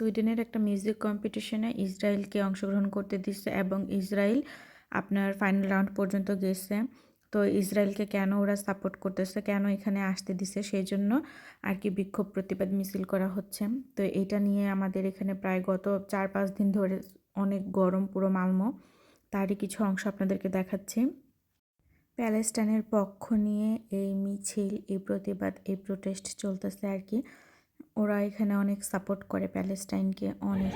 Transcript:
সুইডেনের একটা মিউজিক কম্পিটিশনে ইসরায়েলকে অংশগ্রহণ করতে দিচ্ছে এবং ইসরায়েল আপনার ফাইনাল রাউন্ড পর্যন্ত গেছে। তো ইসরায়েলকে কেন ওরা সাপোর্ট করতেছে, কেন এখানে আসতে দিছে, সেই জন্য আর কি বিক্ষোভ প্রতিবাদ মিছিল করা হচ্ছে। তো এটা নিয়ে আমাদের এখানে প্রায় গত চার পাঁচ দিন ধরে অনেক গরম, পুরো মালমো। তারই কিছু অংশ আপনাদেরকে দেখাচ্ছি। প্যালেস্টাইনের পক্ষ নিয়ে এই মিছিল, এই প্রতিবাদ, এই প্রোটেস্ট চলতেছে আর কি। ওরা এখানে অনেক সাপোর্ট করে প্যালেস্টাইনকে অনেক।